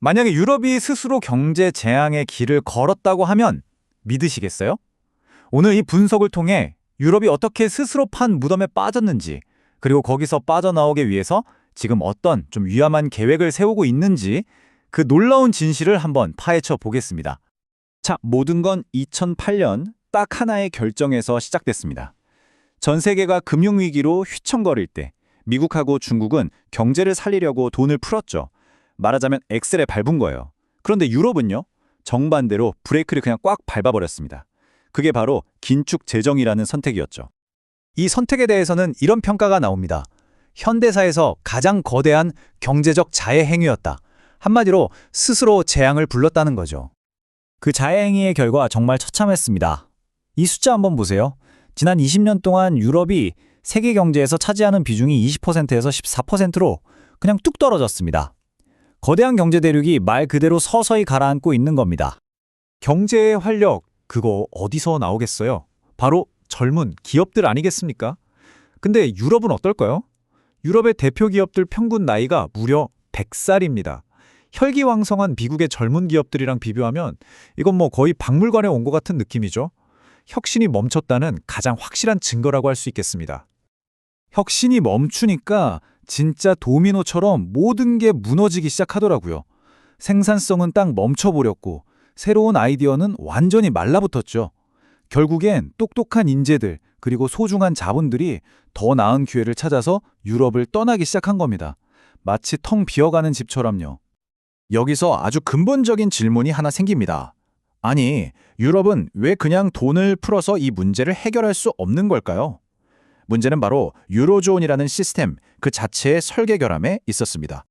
만약에 유럽이 스스로 경제 재앙의 길을 걸었다고 하면 믿으시겠어요? 오늘 이 분석을 통해 유럽이 어떻게 스스로 판 무덤에 빠졌는지, 그리고 거기서 빠져나오기 위해서 지금 어떤 좀 위험한 계획을 세우고 있는지 그 놀라운 진실을 한번 파헤쳐 보겠습니다. 자, 모든 건 2008년 딱 하나의 결정에서 시작됐습니다. 전 세계가 금융위기로 휘청거릴 때 미국하고 중국은 경제를 살리려고 돈을 풀었죠. 말하자면 엑셀에 밟은 거예요. 그런데 유럽은요? 정반대로 브레이크를 그냥 꽉 밟아버렸습니다. 그게 바로 긴축 재정이라는 선택이었죠. 이 선택에 대해서는 이런 평가가 나옵니다. 현대사에서 가장 거대한 경제적 자해 행위였다. 한마디로 스스로 재앙을 불렀다는 거죠. 그 자해 행위의 결과 정말 처참했습니다. 이 숫자 한번 보세요. 지난 20년 동안 유럽이 세계 경제에서 차지하는 비중이 20%에서 14%로 그냥 뚝 떨어졌습니다. 거대한 경제 대륙이 말 그대로 서서히 가라앉고 있는 겁니다. 경제의 활력, 그거 어디서 나오겠어요? 바로 젊은 기업들 아니겠습니까? 근데 유럽은 어떨까요? 유럽의 대표 기업들 평균 나이가 무려 100살입니다. 혈기왕성한 미국의 젊은 기업들이랑 비교하면 이건 뭐 거의 박물관에 온 것 같은 느낌이죠. 혁신이 멈췄다는 가장 확실한 증거라고 할 수 있겠습니다. 혁신이 멈추니까 진짜 도미노처럼 모든 게 무너지기 시작하더라고요. 생산성은 딱 멈춰버렸고 새로운 아이디어는 완전히 말라붙었죠. 결국엔 똑똑한 인재들 그리고 소중한 자본들이 더 나은 기회를 찾아서 유럽을 떠나기 시작한 겁니다. 마치 텅 비어가는 집처럼요. 여기서 아주 근본적인 질문이 하나 생깁니다. 아니, 유럽은 왜 그냥 돈을 풀어서 이 문제를 해결할 수 없는 걸까요? 문제는 바로 유로존이라는 시스템 그 자체의 설계 결함에 있었습니다.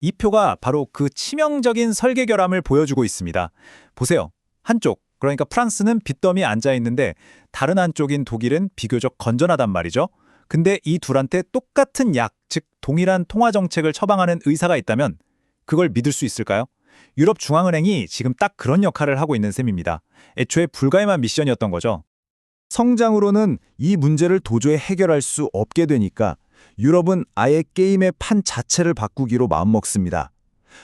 이 표가 바로 그 치명적인 설계 결함을 보여주고 있습니다. 보세요. 한쪽, 그러니까 프랑스는 빚더미 앉아 있는데 다른 한쪽인 독일은 비교적 건전하단 말이죠. 근데 이 둘한테 똑같은 약, 즉 동일한 통화 정책을 처방하는 의사가 있다면 그걸 믿을 수 있을까요? 유럽 중앙은행이 지금 딱 그런 역할을 하고 있는 셈입니다. 애초에 불가임한 미션이었던 거죠. 성장으로는 이 문제를 도저히 해결할 수 없게 되니까 유럽은 아예 게임의 판 자체를 바꾸기로 마음먹습니다.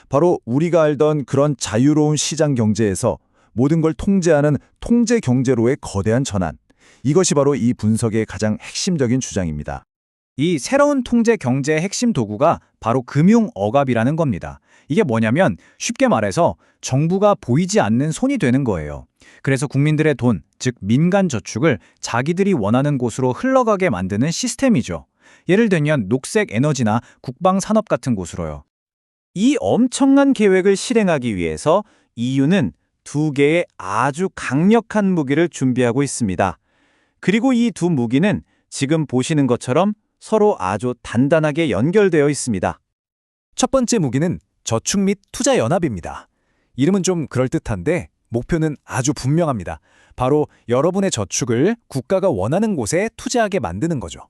바로 우리가 알던 그런 자유로운 시장 경제에서 모든 걸 통제하는 통제 경제로의 거대한 전환. 이것이 바로 이 분석의 가장 핵심적인 주장입니다. 이 새로운 통제 경제의 핵심 도구가 바로 금융 억압이라는 겁니다. 이게 뭐냐면 쉽게 말해서 정부가 보이지 않는 손이 되는 거예요. 그래서 국민들의 돈, 즉 민간 저축을 자기들이 원하는 곳으로 흘러가게 만드는 시스템이죠. 예를 들면 녹색 에너지나 국방 산업 같은 곳으로요. 이 엄청난 계획을 실행하기 위해서 EU는 두 개의 아주 강력한 무기를 준비하고 있습니다. 그리고 이 두 무기는 지금 보시는 것처럼 서로 아주 단단하게 연결되어 있습니다. 첫 번째 무기는 저축 및 투자 연합입니다. 이름은 좀 그럴듯한데 목표는 아주 분명합니다. 바로 여러분의 저축을 국가가 원하는 곳에 투자하게 만드는 거죠.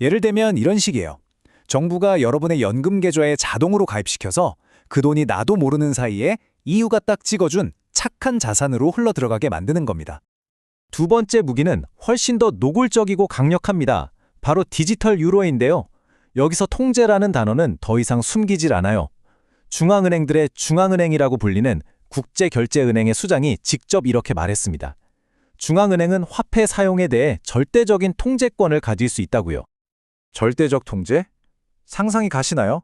예를 들면 이런 식이에요. 정부가 여러분의 연금 계좌에 자동으로 가입시켜서 그 돈이 나도 모르는 사이에 EU가 딱 찍어준 착한 자산으로 흘러들어가게 만드는 겁니다. 두 번째 무기는 훨씬 더 노골적이고 강력합니다. 바로 디지털 유로인데요. 여기서 통제라는 단어는 더 이상 숨기질 않아요. 중앙은행들의 중앙은행이라고 불리는 국제결제은행의 수장이 직접 이렇게 말했습니다. 중앙은행은 화폐 사용에 대해 절대적인 통제권을 가질 수 있다고요. 절대적 통제? 상상이 가시나요?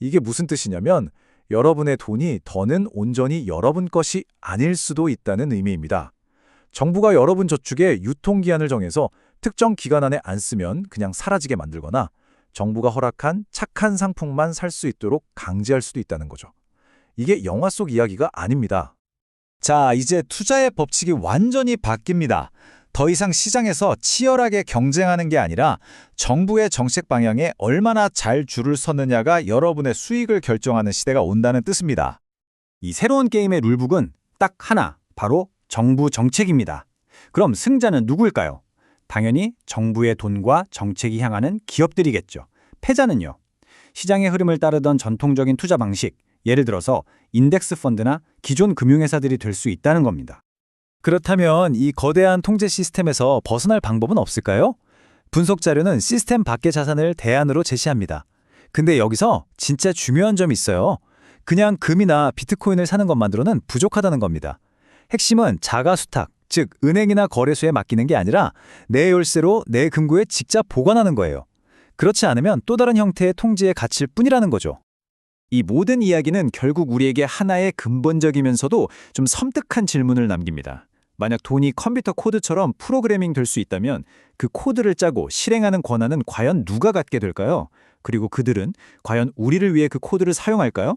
이게 무슨 뜻이냐면 여러분의 돈이 더는 온전히 여러분 것이 아닐 수도 있다는 의미입니다. 정부가 여러분 저축의 유통기한을 정해서 특정 기간 안에 안 쓰면 그냥 사라지게 만들거나 정부가 허락한 착한 상품만 살 수 있도록 강제할 수도 있다는 거죠. 이게 영화 속 이야기가 아닙니다. 자, 이제 투자의 법칙이 완전히 바뀝니다. 더 이상 시장에서 치열하게 경쟁하는 게 아니라 정부의 정책 방향에 얼마나 잘 줄을 섰느냐가 여러분의 수익을 결정하는 시대가 온다는 뜻입니다. 이 새로운 게임의 룰북은 딱 하나, 바로 정부 정책입니다. 그럼 승자는 누구일까요? 당연히 정부의 돈과 정책이 향하는 기업들이겠죠. 패자는요. 시장의 흐름을 따르던 전통적인 투자 방식, 예를 들어서 인덱스 펀드나 기존 금융회사들이 될 수 있다는 겁니다. 그렇다면 이 거대한 통제 시스템에서 벗어날 방법은 없을까요? 분석 자료는 시스템 밖의 자산을 대안으로 제시합니다. 근데 여기서 진짜 중요한 점이 있어요. 그냥 금이나 비트코인을 사는 것만으로는 부족하다는 겁니다. 핵심은 자가 수탁, 즉 은행이나 거래소에 맡기는 게 아니라 내 열쇠로 내 금고에 직접 보관하는 거예요. 그렇지 않으면 또 다른 형태의 통지에 갇힐 뿐이라는 거죠. 이 모든 이야기는 결국 우리에게 하나의 근본적이면서도 좀 섬뜩한 질문을 남깁니다. 만약 돈이 컴퓨터 코드처럼 프로그래밍 될 수 있다면 그 코드를 짜고 실행하는 권한은 과연 누가 갖게 될까요? 그리고 그들은 과연 우리를 위해 그 코드를 사용할까요?